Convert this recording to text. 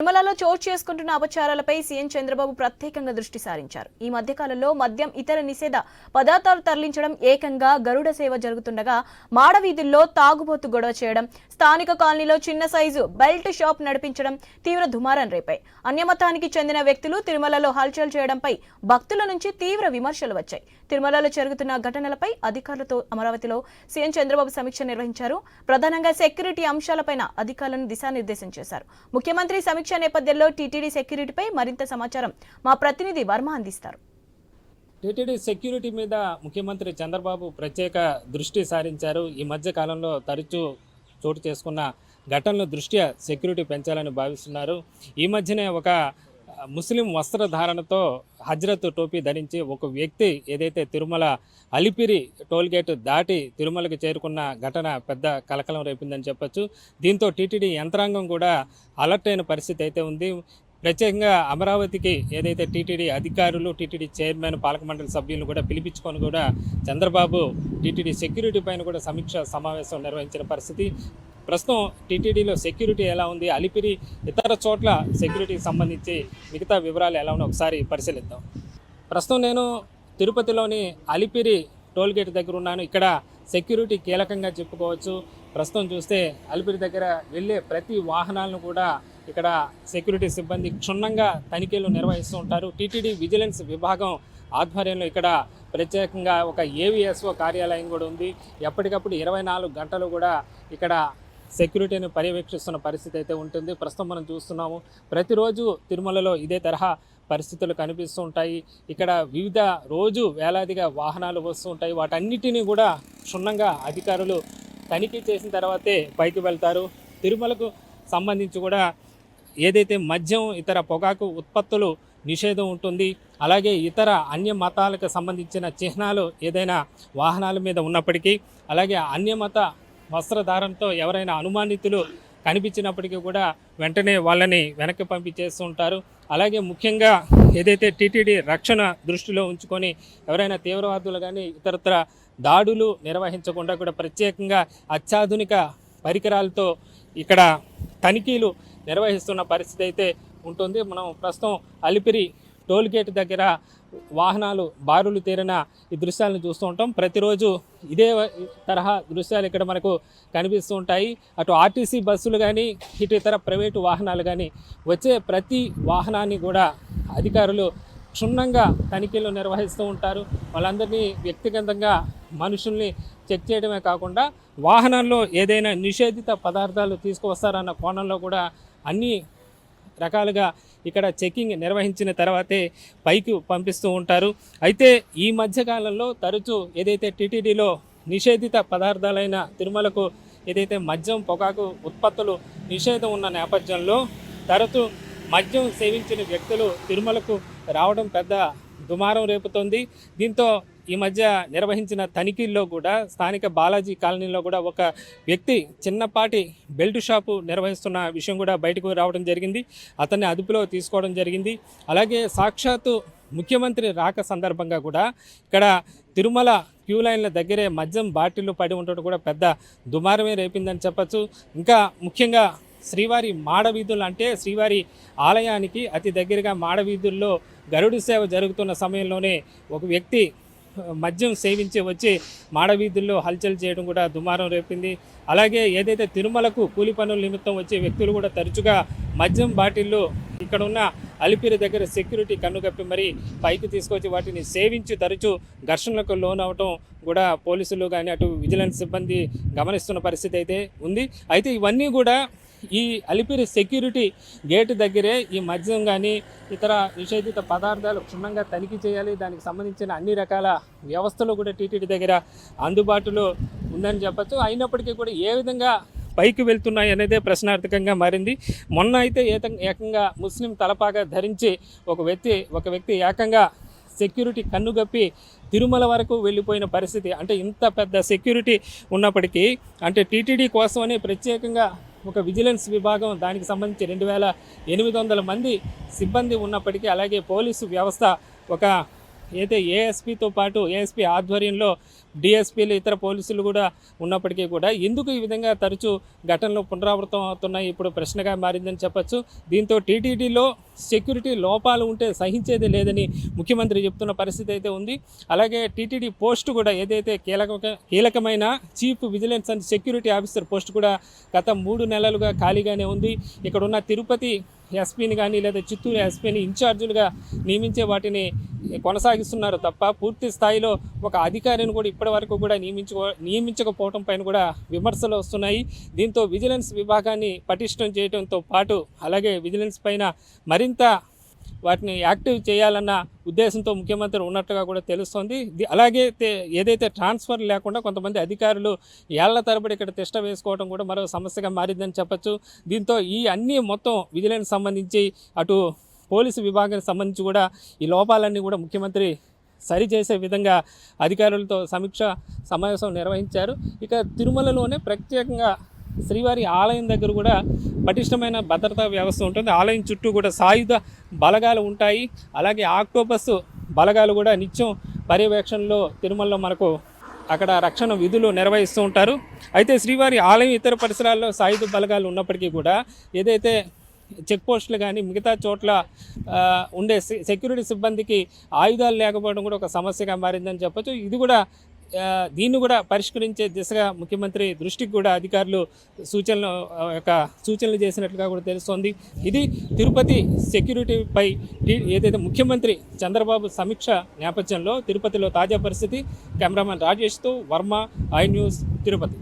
తిరుమలలో చోటు చేసుకుంటున్న అపచారాలపై సీఎం చంద్రబాబు ప్రత్యేకంగా దృష్టి సారించారు. ఈ మధ్యకాలంలో మద్యం ఇతర నిషేధ పదార్థాలు తరలించడం ఏకంగా గరుడ సేవ జరుగుతుండగా మాడవీధుల్లో తాగుబోతు గొడవ చేయడం స్థానిక కాలనీలో చిన్న సైజు బెల్ట్ షాప్ నడిపించడం తీవ్ర దుమారం రేపాయి. అన్యమతానికి చెందిన వ్యక్తులు తిరుమలలో హల్చల్ చేయడంపై భక్తుల నుంచి తీవ్ర విమర్శలు వచ్చాయి. తిరుమలలో జరుగుతున్న ఘటనలపై అధికారులతో అమరావతిలో సీఎం చంద్రబాబు సమీక్ష నిర్వహించారు. ప్రధానంగా సెక్యూరిటీ అంశాలపైన అధికారులను దిశానిర్దేశం చేశారు. ముఖ్యమంత్రి సమీక్ష నేపథ్యంలో టీటీడీ సెక్యూరిటీపై మరింత సమాచారం. మా ప్రతినిధి వర్మ అందిస్తారు. టీటీడీ సెక్యూరిటీ మీద ముఖ్యమంత్రి చంద్రబాబు ప్రత్యేక దృష్టి సారించారు. ఈ మధ్య కాలంలో తరచూ చోటు చేసుకున్న ఘటనల దృష్ట్యా సెక్యూరిటీ పెంచాలని భావిస్తున్నారు. ఈ మధ్యనే ఒక ముస్లిం వస్త్రధారణతో హజ్రత్ టోపీ ధరించి ఒక వ్యక్తి ఏదైతే తిరుమల అలిపిరి టోల్గేట్ దాటి తిరుమలకు చేరుకున్న ఘటన పెద్ద కలకలం రేపిందని చెప్పొచ్చు. దీంతో టీటీడీ యంత్రాంగం కూడా అలర్ట్ అయిన పరిస్థితి అయితే ఉంది. ప్రత్యేకంగా అమరావతికి ఏదైతే టీటీడీ అధికారులు టీటీడీ చైర్మన్ పాలక మండలి సభ్యులు కూడా పిలిపించుకొని కూడా చంద్రబాబు టీటీడీ సెక్యూరిటీ పైన కూడా సమీక్ష సమావేశం నిర్వహించిన పరిస్థితి. ప్రస్తుతం టీటీడీలో సెక్యూరిటీ ఎలా ఉంది? అలిపిరి ఇతర చోట్ల సెక్యూరిటీకి సంబంధించి మిగతా వివరాలు ఎలా ఉన్నాయో? ఒకసారి పరిశీలిద్దాం. ప్రస్తుతం నేను తిరుపతిలోని అలిపిరి టోల్గేట్ దగ్గర ఉన్నాను. ఇక్కడ సెక్యూరిటీ కీలకంగా చెప్పుకోవచ్చు. ప్రస్తుతం చూస్తే అలిపిరి దగ్గర వెళ్ళే ప్రతి వాహనాలను కూడా ఇక్కడ సెక్యూరిటీ సిబ్బంది క్షుణ్ణంగా తనిఖీలు నిర్వహిస్తూ ఉంటారు. టీటీడీ విజిలెన్స్ విభాగం ఆధ్వర్యంలో ఇక్కడ ప్రత్యేకంగా ఒక ఏవిఎస్ఓ కార్యాలయం కూడా ఉంది. ఎప్పటికప్పుడు ఇరవై నాలుగు గంటలు కూడా ఇక్కడ సెక్యూరిటీని పర్యవేక్షిస్తున్న పరిస్థితి అయితే ఉంటుంది. ప్రస్తుతం మనం చూస్తున్నాము ప్రతిరోజు తిరుమలలో ఇదే తరహా పరిస్థితులు కనిపిస్తూ ఉంటాయి. ఇక్కడ వివిధ రోజు వేలాదిగా వాహనాలు వస్తూ ఉంటాయి. వాటన్నిటినీ కూడా క్షుణ్ణంగా అధికారులు తనిఖీ చేసిన తర్వాతే పైకి వెళ్తారు. తిరుమలకు సంబంధించి కూడా ఏదైతే మద్యం ఇతర పొగాకు ఉత్పత్తులు నిషేధం ఉంటుంది అలాగే ఇతర అన్య మతాలకు సంబంధించిన చిహ్నాలు ఏదైనా వాహనాల మీద ఉన్నప్పటికీ అలాగే అన్యమత వస్త్రధారణతో ఎవరైనా అనుమానితులు కనిపించినప్పటికీ కూడా వెంటనే వాళ్ళని వెనక్కి పంపించేస్తూ ఉంటారు. అలాగే ముఖ్యంగా ఏదైతే టీటీడీ రక్షణ దృష్టిలో ఉంచుకొని ఎవరైనా తీవ్రవాదులు కానీ ఇతరత్ర దాడులు నిర్వహించకుండా కూడా ప్రత్యేకంగా అత్యాధునిక పరికరాలతో ఇక్కడ తనిఖీలు నిర్వహిస్తున్న పరిస్థితి అయితే ఉంటుంది. మనం ప్రస్తుతం అలిపిరి టోల్ గేట్ దగ్గర వాహనాలు బారులు తీరిన ఈ దృశ్యాలను చూస్తూ ఉంటాం. ప్రతిరోజు ఇదే తరహా దృశ్యాలు ఇక్కడ మనకు కనిపిస్తూ ఉంటాయి. అటు ఆర్టీసీ బస్సులు కానీ ఇటు ఇతర ప్రైవేటు వాహనాలు కానీ వచ్చే ప్రతి వాహనాన్ని కూడా అధికారులు క్షుణ్ణంగా తనిఖీలు నిర్వహిస్తూ ఉంటారు. వాళ్ళందరినీ వ్యక్తిగతంగా మనుషుల్ని చెక్ చేయడమే కాకుండా వాహనాల్లో ఏదైనా నిషేధిత పదార్థాలు తీసుకువస్తారన్న కోణంలో కూడా అన్ని రకాలుగా ఇక్కడ చెకింగ్ నిర్వహించిన తర్వాతే పైకి పంపిస్తూ ఉంటారు. అయితే ఈ మధ్యకాలంలో తరచూ ఏదైతే టీటీడీలో నిషేధిత పదార్థాలైన తిరుమలకు ఏదైతే మద్యం పొగాకు ఉత్పత్తులు నిషేధం ఉన్న నేపథ్యంలో తరచూ మద్యం సేవించిన వ్యక్తులు తిరుమలకు రావడం పెద్ద దుమారం రేపుతోంది. దీంతో ఈ మధ్య నిర్వహించిన తనిఖీల్లో కూడా స్థానిక బాలాజీ కాలనీలో కూడా ఒక వ్యక్తి చిన్నపాటి బెల్ట్ షాపు నిర్వహిస్తున్న విషయం కూడా బయటకు రావడం జరిగింది. అతన్ని అదుపులో తీసుకోవడం జరిగింది. అలాగే సాక్షాత్తు ముఖ్యమంత్రి రాక సందర్భంగా కూడా ఇక్కడ తిరుమల క్యూ లైన్ల దగ్గరే మద్యం బాటిల్లు పడి ఉండటం కూడా పెద్ద దుమారమే రేపిందని చెప్పచ్చు. ఇంకా ముఖ్యంగా శ్రీవారి మాడవీధులు అంటే శ్రీవారి ఆలయానికి అతి దగ్గరగా మాడవీధుల్లో గరుడు సేవ జరుగుతున్న సమయంలోనే ఒక వ్యక్తి మద్యం సేవించి వచ్చి మాడవీధుల్లో హల్చల్ చేయడం కూడా దుమారం రేపింది. అలాగే ఏదైతే తిరుమలకు కూలి పనుల నిమిత్తం వచ్చే వ్యక్తులు కూడా తరచుగా మద్యం బాటిల్లో ఇక్కడ ఉన్న అలిపిరి దగ్గర సెక్యూరిటీ కన్నుగప్పి మరి పైకి తీసుకొచ్చి వాటిని సేవించి తరచూ ఘర్షణలకు లోనవటం కూడా పోలీసులు కానీ అటు విజిలెన్స్ సిబ్బంది గమనిస్తున్న పరిస్థితి అయితే ఉంది. అయితే ఇవన్నీ కూడా ఈ అలిపిరి సెక్యూరిటీ గేటు దగ్గరే ఈ మద్యం కానీ ఇతర నిషేధిత పదార్థాలు క్షుణ్ణంగా తనిఖీ చేయాలి. దానికి సంబంధించిన అన్ని రకాల వ్యవస్థలు కూడా టీటీడీ దగ్గర అందుబాటులో ఉందని చెప్పచ్చు. అయినప్పటికీ కూడా ఏ విధంగా పైకి వెళ్తున్నాయి అనేదే ప్రశ్నార్థకంగా మారింది. మొన్న అయితే ఏత- ఏకంగా ముస్లిం తలపాగా ధరించి ఒక వ్యక్తి ఒక వ్యక్తి ఏకంగా సెక్యూరిటీ కన్నుగప్పి తిరుమల వరకు వెళ్ళిపోయిన పరిస్థితి. అంటే ఇంత పెద్ద సెక్యూరిటీ ఉన్నప్పటికీ అంటే టీటీడీ కోసమని ప్రత్యేకంగా ఒక విజిలెన్స్ విభాగం దానికి సంబంధించి రెండు వేల ఎనిమిది వందల మంది సిబ్బంది ఉన్నప్పటికీ అలాగే పోలీసు వ్యవస్థ ఒక అయితే ఏఎస్పీతో పాటు ఏఎస్పీ ఆధ్వర్యంలో డిఎస్పీలు ఇతర పోలీసులు కూడా ఉన్నప్పటికీ కూడా ఎందుకు ఈ విధంగా తరచూ ఘటనలు పునరావృతం అవుతున్నాయి ఇప్పుడు ప్రశ్నగా మారిందని చెప్పొచ్చు. దీంతో టీటీడీలో సెక్యూరిటీ లోపాలు ఉంటే సహించేది లేదని ముఖ్యమంత్రి చెప్తున్న పరిస్థితి అయితే ఉంది. అలాగే టీటీడీ పోస్ట్ కూడా ఏదైతే కీలక కీలకమైన chief vigilance and security officer post కూడా గత మూడు నెలలుగా ఖాళీగానే ఉంది. ఇక్కడ ఉన్న తిరుపతి ఎస్పీని కానీ లేదా చిత్తూరు ఎస్పీని ఇన్ఛార్జీలుగా నియమించే వాటిని కొనసాగిస్తున్నారు తప్ప పూర్తి స్థాయిలో ఒక అధికారిని కూడా ఇప్పటి వరకు కూడా నియమించుకో నియమించకపోవడం పైన కూడా విమర్శలు వస్తున్నాయి. దీంతో విజిలెన్స్ విభాగాన్ని పటిష్టం చేయడంతో పాటు అలాగే విజిలెన్స్ పైన మరింత వాటిని యాక్టివ్ చేయాలన్న ఉద్దేశంతో ముఖ్యమంత్రి ఉన్నట్టుగా కూడా తెలుస్తోంది. అలాగే ఏదైతే ట్రాన్స్ఫర్ లేకుండా కొంతమంది అధికారులు ఏళ్ళ తరబడి ఇక్కడ తిష్ట వేసుకోవడం కూడా మరో సమస్యగా మారిందని చెప్పొచ్చు. దీంతో ఈ అన్నీ మొత్తం విజిలెన్స్ సంబంధించి అటు పోలీసు విభాగానికి సంబంధించి కూడా ఈ లోపాలన్నీ కూడా ముఖ్యమంత్రి సరిచేసే విధంగా అధికారులతో సమీక్ష సమావేశం నిర్వహించారు. ఇక తిరుమలలోనే ప్రత్యేకంగా శ్రీవారి ఆలయం దగ్గర కూడా పటిష్టమైన భద్రతా వ్యవస్థ ఉంటుంది. ఆలయం చుట్టూ కూడా సాయుధ బలగాలు ఉంటాయి. అలాగే ఆక్టోపస్ బలగాలు కూడా నిత్యం పర్యవేక్షణలో తిరుమలలో మనకు అక్కడ రక్షణ విధులు నిర్వహిస్తూ ఉంటారు. అయితే శ్రీవారి ఆలయం ఇతర పరిసరాల్లో సాయుధ బలగాలు ఉన్నప్పటికీ కూడా ఏదైతే చెక్ పోస్టులు కానీ మిగతా చోట్ల ఉండే సెక్యూరిటీ సిబ్బందికి ఆయుధాలు లేకపోవడం కూడా ఒక సమస్యగా మారిందని చెప్పొచ్చు. ఇది కూడా దీన్ని కూడా పరిష్కరించే దిశగా ముఖ్యమంత్రి దృష్టికి కూడా అధికారులు సూచనలు యొక్క సూచనలు చేసినట్లుగా కూడా తెలుస్తోంది. ఇది తిరుపతి సెక్యూరిటీపై ఏదైతే ముఖ్యమంత్రి చంద్రబాబు సమీక్ష నేపథ్యంలో తిరుపతిలో తాజా పరిస్థితి కెమెరామెన్ రాజేష్తో వర్మ ఐ న్యూస్ తిరుపతి.